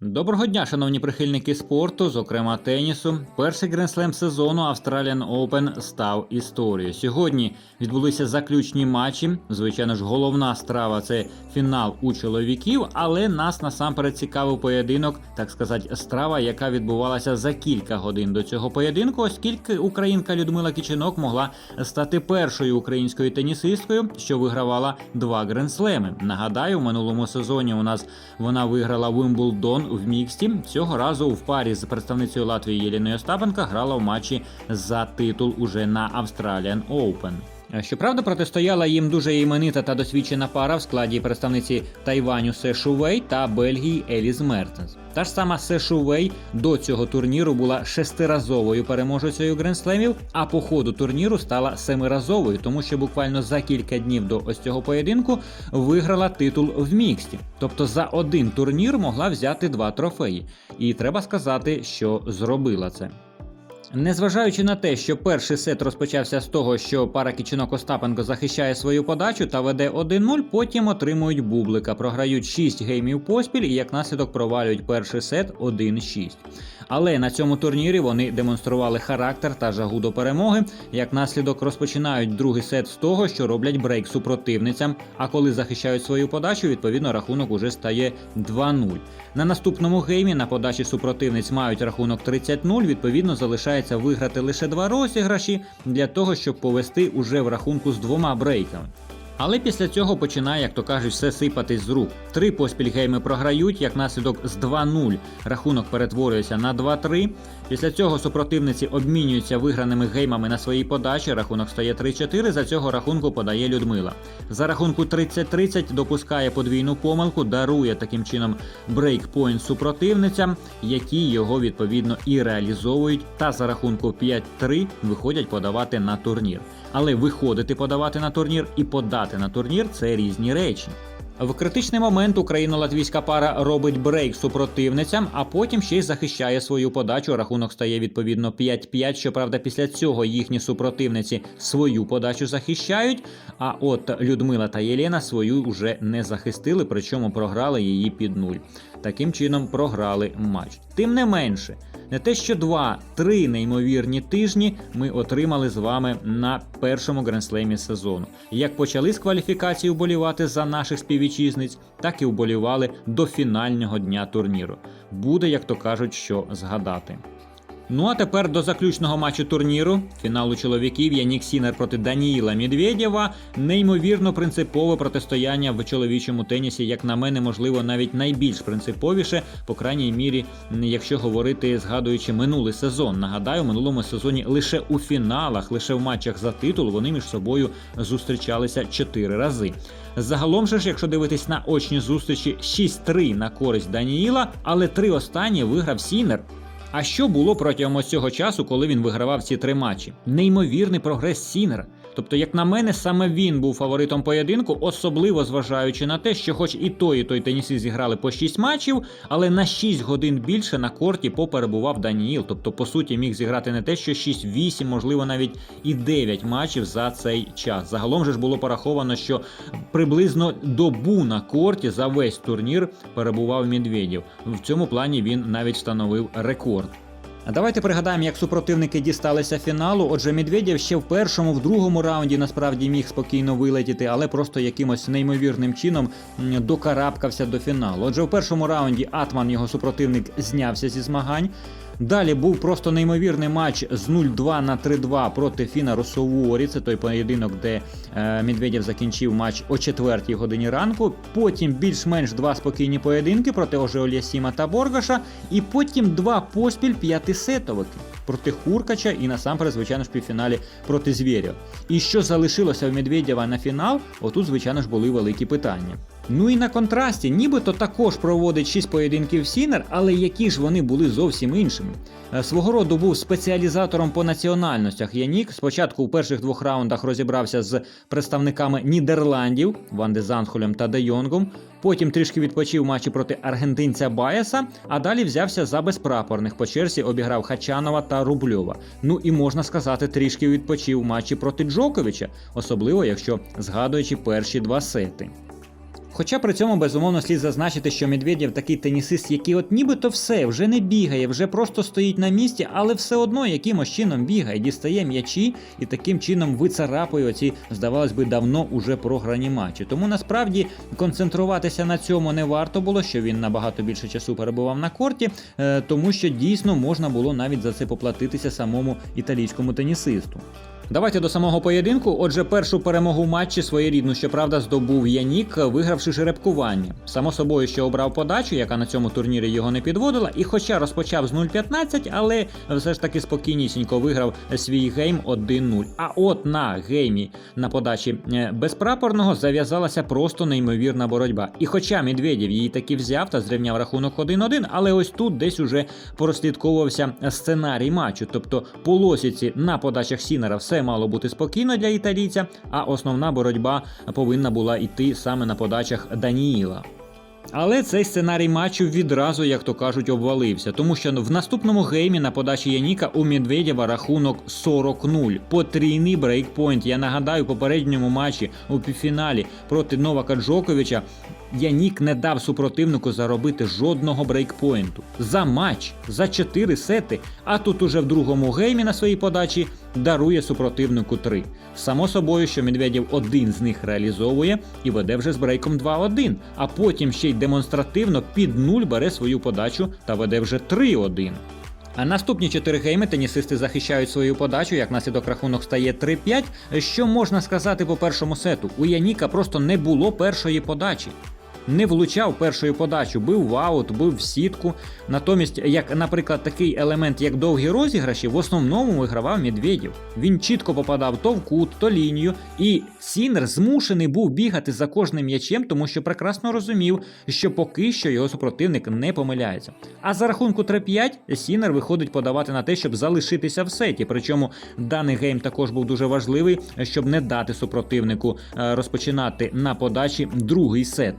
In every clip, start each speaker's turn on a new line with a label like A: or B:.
A: Доброго дня, шановні прихильники спорту, зокрема тенісу. Перший гренслем сезону Australian Open став історією. Сьогодні відбулися заключні матчі. Звичайно ж, головна страва це фінал у чоловіків, але нас насамперед цікавив поєдинок, так сказати, страва, яка відбувалася за кілька годин до цього поєдинку, оскільки українка Людмила Кіченок могла стати першою українською тенісисткою, що вигравала два гренслеми. Нагадаю, в минулому сезоні у нас вона виграла Вимблдон в міксті. Цього разу в парі з представницею Латвії Єліною Остапенко грала в матчі за титул уже на Australian Open. Щоправда, протистояла їм дуже іменита та досвідчена пара в складі представниці Тайваню Се Шувей та Бельгії Еліс Мертенс. Та ж сама Се Шувей до цього турніру була шестиразовою переможецею гренслемів, а по ходу турніру стала семиразовою, тому що буквально за кілька днів до ось цього поєдинку виграла титул в міксті. Тобто за один турнір могла взяти два трофеї. І треба сказати, що зробила це. Незважаючи на те, що перший сет розпочався з того, що пара Кічинок Остапенко захищає свою подачу та веде 1-0, потім отримують бублика, програють 6 геймів поспіль і як наслідок провалюють перший сет 1-6. Але на цьому турнірі вони демонстрували характер та жагу до перемоги. Як наслідок розпочинають другий сет з того, що роблять брейк супротивницям. А коли захищають свою подачу, відповідно рахунок уже стає 2-0. На наступному геймі на подачі супротивниць мають рахунок 30-0, відповідно залишається виграти лише два розіграші для того, щоб повести уже в рахунку з двома брейками. Але після цього починає, як то кажуть, все сипатись з рук. Три поспіль гейми програють, як наслідок з 2-0 рахунок перетворюється на 2-3. Після цього супротивниці обмінюються виграними геймами на своїй подачі. Рахунок стає 3-4. За цього рахунку подає Людмила. За рахунку 30-30 допускає подвійну помилку, дарує таким чином брейкпойнт супротивницям, які його відповідно і реалізовують. Та за рахунку 5-3 виходять подавати на турнір. Але виходити подавати на турнір і подати на турнір це різні речі. В критичний момент україно-латвійська пара робить брейк супротивницям, а потім ще й захищає свою подачу. Рахунок стає відповідно 5-5. Щоправда, після цього їхні супротивниці свою подачу захищають. А от Людмила та Єлена свою вже не захистили, причому програли її під нуль. Таким чином програли матч. Тим не менше. Не те, що два-три неймовірні тижні ми отримали з вами на першому гренслемі сезону. Як почали з кваліфікації вболівати за наших співвітчизниць, так і вболівали до фінального дня турніру. Буде, як то кажуть, що згадати. Ну а тепер до заключного матчу турніру, фіналу чоловіків Янік Сінер проти Даніїла Медведєва. Неймовірно принципове протистояння в чоловічому тенісі, як на мене, можливо, навіть найбільш принциповіше, по крайній мірі, якщо говорити, згадуючи минулий сезон. Нагадаю, в минулому сезоні лише у фіналах, лише в матчах за титул вони між собою зустрічалися чотири рази. Загалом же ж, якщо дивитись на очні зустрічі, 6-3 на користь Даніїла, але три останні виграв Сінер. А що було протягом ось цього часу, коли він вигравав ці три матчі? Неймовірний прогрес Сінера. Тобто, як на мене, саме він був фаворитом поєдинку, особливо зважаючи на те, що хоч і той, і той тенісист зіграли по 6 матчів, але на 6 годин більше на корті поперебував Даніїл. Тобто, по суті, міг зіграти не те, що 6-8, можливо, навіть і 9 матчів за цей час. Загалом же ж було пораховано, що приблизно добу на корті за весь турнір перебував Медведєв. В цьому плані він навіть встановив рекорд. Давайте пригадаємо, як супротивники дісталися фіналу. Отже, Медведєв ще в першому, в другому раунді насправді міг спокійно вилетіти, але просто якимось неймовірним чином докарабкався до фіналу. Отже, в першому раунді Атман, його супротивник, знявся зі змагань. Далі був просто неймовірний матч з 0-2 на 3-2 проти Фіна Росоворі. Це той поєдинок, де е, Медведєв закінчив матч о 4 годині ранку. Потім більш-менш два спокійні поєдинки проти Ожеолія Сіма та Боргаша. І потім два поспіль п'ятисетовики проти Хуркача і насамперед, звичайно ж, півфіналі проти Звєрєва. І що залишилося в Медведєва на фінал? Отут, звичайно ж, були великі питання. Ну і на контрасті, нібито також проводить 6 поєдинків Сінер, але які ж вони були зовсім іншими. Е, Свого роду був спеціалізатором по національностях Янік. Спочатку у перших двох раундах розібрався з представниками Нідерландів Ван де та Де Йонгом. Потім трішки відпочив матчі проти аргентинця Баяса, а далі взявся за безпрапорних по черзі, обіграв Хачанова та Рубльова. Ну і можна сказати, трішки відпочив матчі проти Джоковича, особливо якщо згадуючи перші два сети. Хоча при цьому безумовно слід зазначити, що Медведєв такий тенісист, який от нібито все вже не бігає, вже просто стоїть на місці, але все одно якимось чином бігає, дістає м'ячі і таким чином вицарапує оці, здавалось би, давно уже програні матчі. Тому насправді концентруватися на цьому не варто було, що він набагато більше часу перебував на корті, е, тому що дійсно можна було навіть за це поплатитися самому італійському тенісисту. Давайте до самого поєдинку. Отже, першу перемогу в матчі своєрідну, щоправда, здобув Янік, вигравши жеребкування. Само собою, що обрав подачу, яка на цьому турнірі його не підводила, і хоча розпочав з 0-15, але все ж таки спокійнісінько виграв свій гейм 1-0. А от на геймі на подачі е, безпрапорного зав'язалася просто неймовірна боротьба. І хоча Медведєв її таки взяв та зрівняв рахунок 1-1, але ось тут десь уже прослідковувався сценарій матчу. Тобто по лосіці на подачах Сінера все мало бути спокійно для італійця, а основна боротьба повинна була йти саме на подачах Даніїла. Але цей сценарій матчу відразу, як то кажуть, обвалився, тому що в наступному геймі на подачі Яніка у Медведєва рахунок 40-0. Потрійний брейкпойнт. Я нагадаю, попередньому матчі у півфіналі проти Новака Джоковича Янік не дав супротивнику заробити жодного брейкпойнту. За матч, за 4 сети, а тут уже в другому геймі на своїй подачі дарує супротивнику 3. Само собою, що Медведєв один з них реалізовує і веде вже з брейком 2-1, а потім ще й демонстративно під нуль бере свою подачу та веде вже 3-1. А наступні чотири гейми тенісисти захищають свою подачу, як наслідок рахунок стає 3-5. Що можна сказати по першому сету? У Яніка просто не було першої подачі. Не влучав першою подачу, бив в аут, бив в сітку. Натомість, як, наприклад, такий елемент, як довгі розіграші, в основному вигравав Медведєв. Він чітко попадав то в кут, то лінію, і Сінер змушений був бігати за кожним м'ячем, тому що прекрасно розумів, що поки що його супротивник не помиляється. А за рахунку 3-5 Сінер виходить подавати на те, щоб залишитися в сеті. Причому даний гейм також був дуже важливий, щоб не дати супротивнику е, розпочинати на подачі другий сет.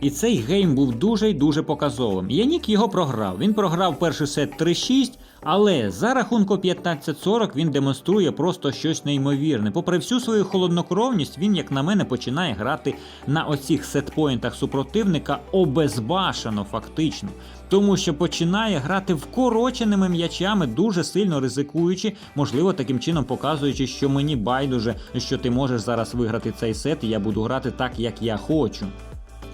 A: І цей гейм був дуже й дуже показовим. Янік його програв. Він програв перший сет 3-6, але за рахунку 15-40 він демонструє просто щось неймовірне. Попри всю свою холоднокровність, він, як на мене, починає грати на оцих сетпоінтах супротивника обезбашено, фактично. Тому що починає грати вкороченими м'ячами, дуже сильно ризикуючи, можливо, таким чином показуючи, що мені байдуже, що ти можеш зараз виграти цей сет, і я буду грати так, як я хочу.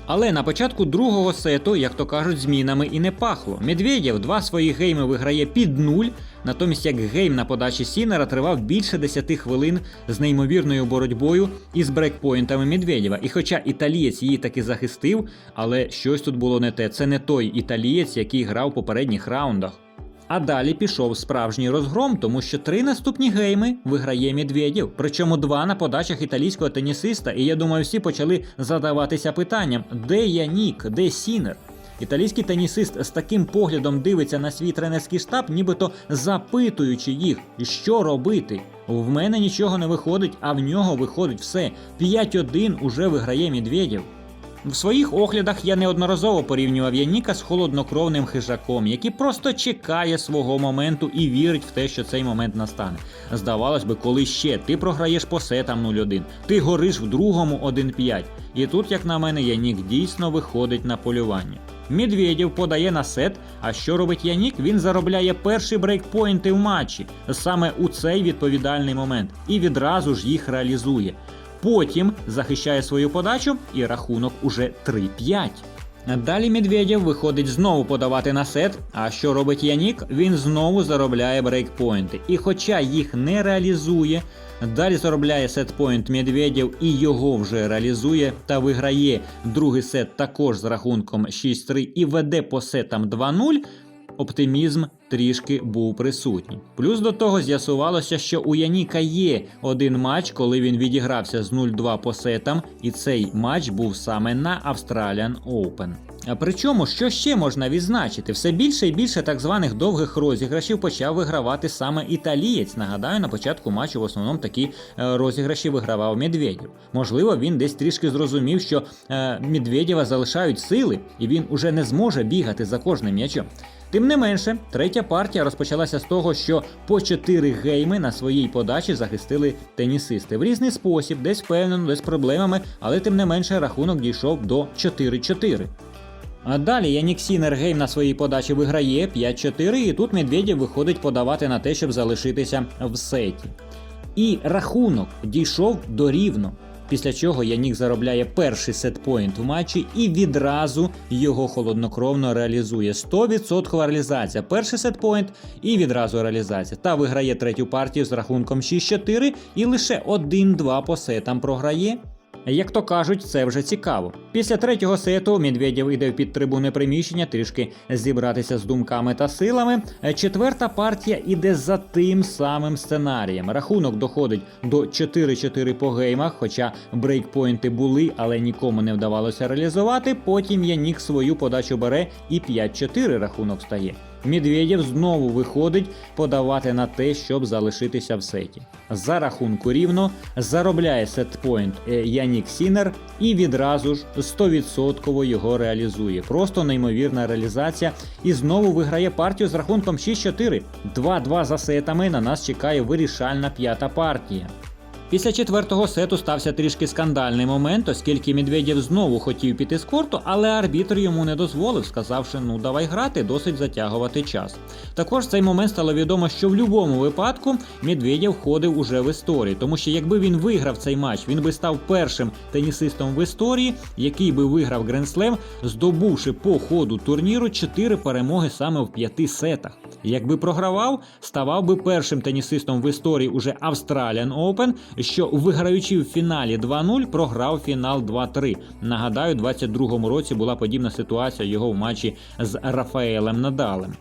A: Але на початку другого сету, як то кажуть, змінами і не пахло. Медведєв два свої гейми виграє під нуль, натомість як гейм на подачі Сінера тривав більше 10 хвилин з неймовірною боротьбою із брейкпоінтами Медведєва. І хоча італієць її таки захистив, але щось тут було не те. Це не той італієць, який грав у попередніх раундах. А далі пішов справжній розгром, тому що три наступні гейми виграє Медведєв, причому два на подачах італійського тенісиста. І я думаю, всі почали задаватися питанням: де Янік, де Сінер? Італійський тенісист з таким поглядом дивиться на свій тренерський штаб, нібито запитуючи їх, що робити. В мене нічого не виходить, а в нього виходить все. 5-1 уже виграє Медведєв. В своїх оглядах я неодноразово порівнював Яніка з холоднокровним хижаком, який просто чекає свого моменту і вірить в те, що цей момент настане. Здавалось би, коли ще ти програєш по сетам 0-1, ти гориш в другому 1-5. І тут, як на мене, Янік дійсно виходить на полювання. Медведєв подає на сет. А що робить Янік? Він заробляє перші брейкпойнти в матчі саме у цей відповідальний момент і відразу ж їх реалізує. Потім захищає свою подачу і рахунок уже 3-5. Далі Медведєв виходить знову подавати на сет. А що робить Янік? Він знову заробляє брейкпойнти. І хоча їх не реалізує, далі заробляє сетпойнт Медведєв і його вже реалізує та виграє другий сет також з рахунком 6-3 і веде по сетам 2-0. Оптимізм трішки був присутній. Плюс до того з'ясувалося, що у Яніка є один матч, коли він відігрався з 0-2 по сетам, і цей матч був саме на Australian Open. А Причому, що ще можна відзначити, все більше і більше так званих довгих розіграшів почав вигравати саме італієць. Нагадаю, на початку матчу в основному такі е, розіграші вигравав Медведєв. Можливо, він десь трішки зрозумів, що е, Медведєва залишають сили, і він уже не зможе бігати за кожним м'ячом. Тим не менше, третя партія розпочалася з того, що по чотири гейми на своїй подачі захистили тенісисти в різний спосіб, десь впевнено, десь проблемами, але тим не менше рахунок дійшов до 4-4. А далі Янік Сінер на своїй подачі виграє 5-4, і тут Медведєв виходить подавати на те, щоб залишитися в сеті. І рахунок дійшов до рівно. Після чого Янік заробляє перший сетпоінт в матчі і відразу його холоднокровно реалізує. 100% реалізація. Перший сетпоінт і відразу реалізація. Та виграє третю партію з рахунком 6-4 і лише 1-2 по сетам програє. Як то кажуть, це вже цікаво. Після третього сету Медведєв іде в підтрибуне приміщення, трішки зібратися з думками та силами. Четверта партія іде за тим самим сценарієм. Рахунок доходить до 4-4 по геймах, хоча брейкпойнти були, але нікому не вдавалося реалізувати. Потім Янік свою подачу бере і 5-4 рахунок стає. Медведєв знову виходить подавати на те, щоб залишитися в сеті. За рахунку рівно заробляє сетпойнт е, Янік Сінер і відразу ж 100% його реалізує. Просто неймовірна реалізація. І знову виграє партію з рахунком 6-4. 2-2 за сетами на нас чекає вирішальна п'ята партія. Після четвертого сету стався трішки скандальний момент, оскільки Медведєв знову хотів піти з корту, але арбітр йому не дозволив, сказавши: ну давай грати, досить затягувати час. Також в цей момент стало відомо, що в будь-якому випадку Медведєв входив уже в історію, тому що якби він виграв цей матч, він би став першим тенісистом в історії, який би виграв Гренслем, здобувши по ходу турніру 4 перемоги саме в п'яти сетах. Якби програвав, ставав би першим тенісистом в історії уже Australian Open, що виграючи в фіналі 2-0, програв фінал 2-3. Нагадаю, у 22-му році була подібна ситуація його в матчі з Рафаелем Надалем.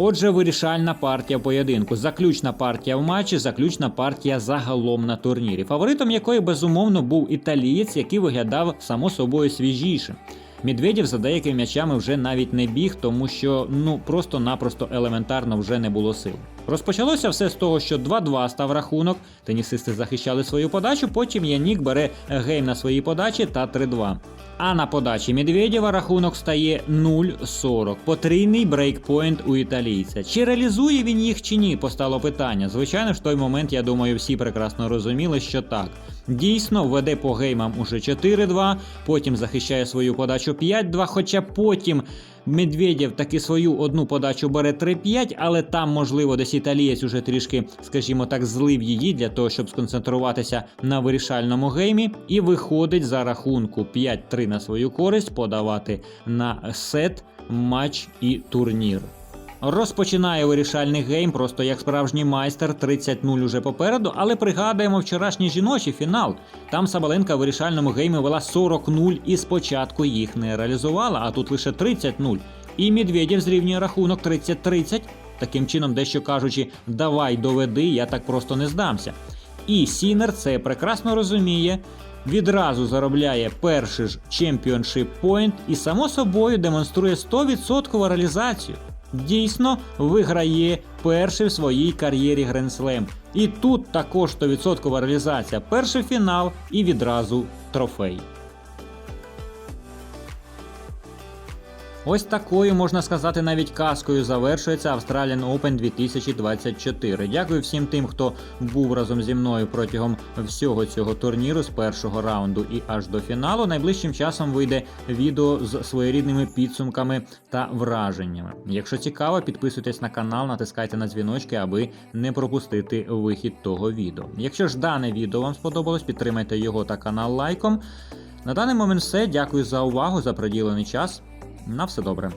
A: Отже, вирішальна партія поєдинку, заключна партія в матчі, заключна партія загалом на турнірі, фаворитом якої безумовно був італієць, який виглядав само собою свіжішим. Медведєв за деякими м'ячами вже навіть не біг, тому що ну просто-напросто елементарно вже не було сил. Розпочалося все з того, що 2-2 став рахунок. Тенісисти захищали свою подачу. Потім Янік бере гейм на своїй подачі та 3-2. А на подачі Медведєва рахунок стає 0-40. Потрійний брейкпойнт у італійця. Чи реалізує він їх чи ні? Постало питання. Звичайно в той момент, я думаю, всі прекрасно розуміли, що так. Дійсно, веде по геймам уже 4-2, потім захищає свою подачу 5-2, хоча потім. Медведєв таки свою одну подачу бере 3-5, але там, можливо, десь італієць уже трішки, скажімо так, злив її для того, щоб сконцентруватися на вирішальному геймі, і виходить за рахунку 5-3 на свою користь подавати на сет, матч і турнір. Розпочинає вирішальний гейм, просто як справжній майстер, 30-0 уже попереду, але пригадуємо вчорашній жіночий фінал. Там Сабаленка в вирішальному геймі вела 40-0 і спочатку їх не реалізувала, а тут лише 30-0. І Медведєв зрівнює рахунок 30-30. Таким чином, дещо кажучи, давай доведи, я так просто не здамся. І Сінер це прекрасно розуміє. Відразу заробляє перший ж Point і само собою демонструє 100% реалізацію. Дійсно виграє перший в своїй кар'єрі Гренслем. І тут також 100% реалізація. Перший фінал і відразу трофей. Ось такою, можна сказати, навіть казкою завершується Australian Open 2024. Дякую всім тим, хто був разом зі мною протягом всього цього турніру з першого раунду і аж до фіналу. Найближчим часом вийде відео з своєрідними підсумками та враженнями. Якщо цікаво, підписуйтесь на канал, натискайте на дзвіночки, аби не пропустити вихід того відео. Якщо ж дане відео вам сподобалось, підтримайте його та канал лайком. На даний момент все. Дякую за увагу, за приділений час. На все добре.